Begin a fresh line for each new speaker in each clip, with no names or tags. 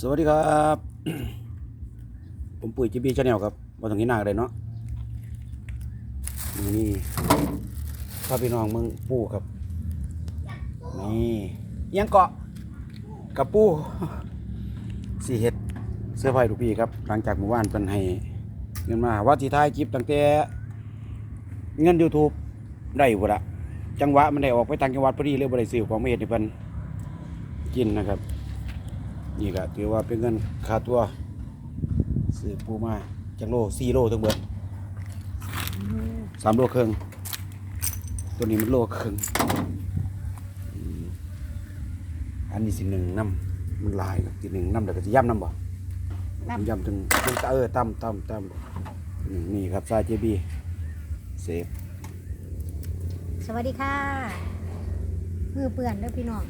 สวัสดีครับ ผมปุ๋ยจีบีชาแนลครับมาตรงนี้หนาเลยเนาะนี่พาพี่น้องมืองปูครับ นี่ยังเกาะกับปูสีเห็ดเสื้อผ้าลูกพี่ครับ หลังจากหมู่บ้านเป็นให้เงินมาว่าสีท้ายคลิปตั้งแต่เงิน YouTube ได้บ่ละจังหวะมันได้ออกไปต่างจังหวัดพอดีเลยบ่ได้ซื้อของมาเฮ็ดให้เพิ่นกินนะครับ นี่ก็ถือว่าเป็นเงินค่าตัวซื้อปูมาจังโลสี่โลทั้งเบิดสามโลครึ่งตัวนี้มันโลครึ่งอืมอันนี้สิหนึ่งน้ำมันหลายครับสิหนึ่งน้ำเดี๋ยวก็จะย่ำน้ำบ่
น้ำ
ย่ำถึงถึงเออตั้มตั้มตั้มนี่นี่ครับซาเจบีเซฟ
สวัสดีค่ะมือเปื่อนเด้อพี่น้อง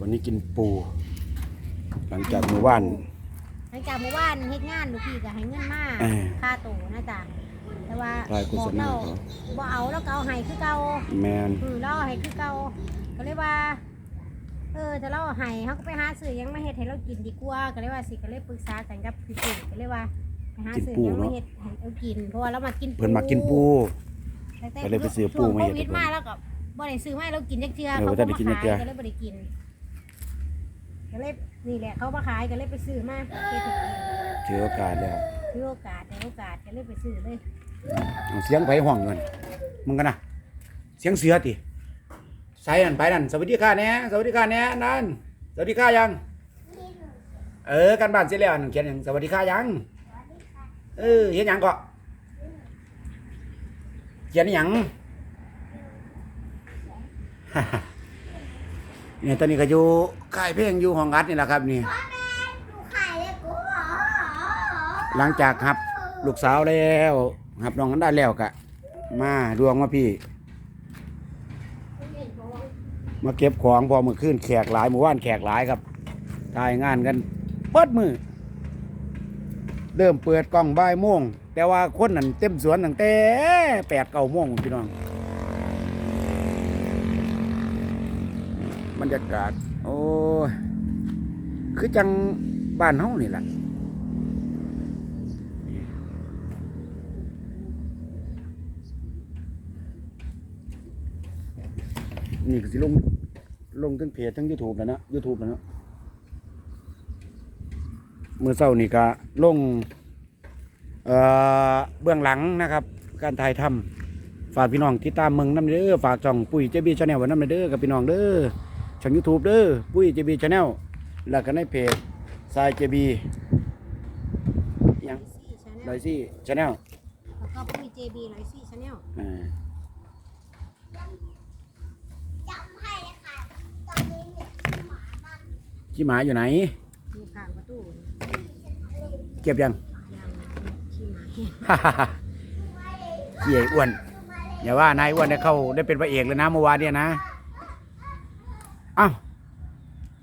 วันนี้กินปู หลังจากหมู่บ้าน
หลังจากเมื่อวานเฮ็ดงานลูกพี่ก็ให้เงินมา
เออ
ค่าโตนะจ๊ะแต่ว่า
ถ่ายโฆ
บอ
ษ
ก
ณา
เรา
เขา
บ่เอาแล้วก็เอาให้คือเก่า
แมน
อือเราเอาให้คือเก่าก็เลยว่า เออถ้าเราเอาให้เขาก็ไปหาซื้อหยังมาเฮ็ดให้เรากินดีกว่าก็เลยว่าสิก็เลยปรึกษากันกับพี่ปุ๋ยก็เลยว่าไปหาซื้อหยังมาเฮ็ดให้เรากินเพราะว่าเรามากิน
เพิ่นมากินปู
แต่
ก็เลยไปซื้อปู
ช่วง
มา
โค
เฮ็ด
วิดมาแล้วก็บ่ได้ซื้อมาให้เรากินจักเทื่อ
เออ
เขา
บ่ทันได้กินจักเทื่อ
ก็เลยบ่ได้กิน ก็เลยนี่แหละเขามาขายก็เลยไปซื้อมาเฮ็ดให้กิน
ถือโอกาสแล้ว
ถือโอกาสในโอกาสก็เลยไปซื้อเลย
เอาเสียงไผห้องเงินมึงกันนะเสียงเสือติใส่นั่นไปนั่นสวัสดีค่ะแหน่สวัสดีค่ะแหน่นั่นสวัสดีค่ะยัง เออกันบ้านเสร็จแล้วนั่นเขียนหยังสวัสดีค่ะยังเออเห็นหยังก็เขียนหยัง เนี่ยตอนนี้ก็อยู่ ค่ายเพลงอยู่ห้องอัดนี่แหละครับนี่ หลังจากครับลูกสาวแล้วหับน้องกันได้แล้วกะ มาดวงมาพี่ มาเก็บของพอมือขึ้นแขกหลายหมู่บ้านแขกหลายครับทายงานกันเปิดมือเริ่มเปิดกล้องบ่ายโมง แต่ว่าคนนั้นเต็มสวนตั้งแต่แปดเก้าโมงพี่น้องบรรยากาศ โอ้คือจังบ้านเฮานี่แหละนี่ก็สิลงลงทั้งเพจทั้งยูทูบแล้วนะยูทูบแล้วนะเมื่อเช้านี่ก็ลงเอ่อเบื้องหลังนะครับ การถ่ายทำฝากพี่น้องที่ตามเมืองน้ำเด้อฝากช่องปุ้ยเจบีชาแนลไว้น้ำเด้อกับพี่น้องเด้อ ช่องยูทูบเด้อปุ้ยเจบีชาแนลแล้วก็ในเพจทรายเจบียัง
ซี่ชาแน
ได
ล
ซี่ชาแนล
แล้วก็ปุ้ย JB ร้อยซี่ชาแนล
อ่าขี้หมาอยู่ไหน
มีข้างประตู
เก็บยัง
ยางขี้หมาแห้ง
ฮ่าฮ่าฮ่าขี้ไอ้อ้วนอย่าว่านายอ้วนได้เข้าได้เป็นพระเอกเลยนะเมื่อวานเนี่ยนะเอ้าว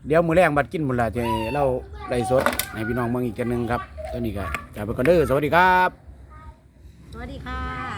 เดี๋ยวมือแรงบัดกินหมดละจะเราไรสดให้พี่น้องเมืองอีกกันหนึ่งครับตอนนี้ก็จากไปก่อนเด้อสวัสดีครับ
สวัสดีค่ะ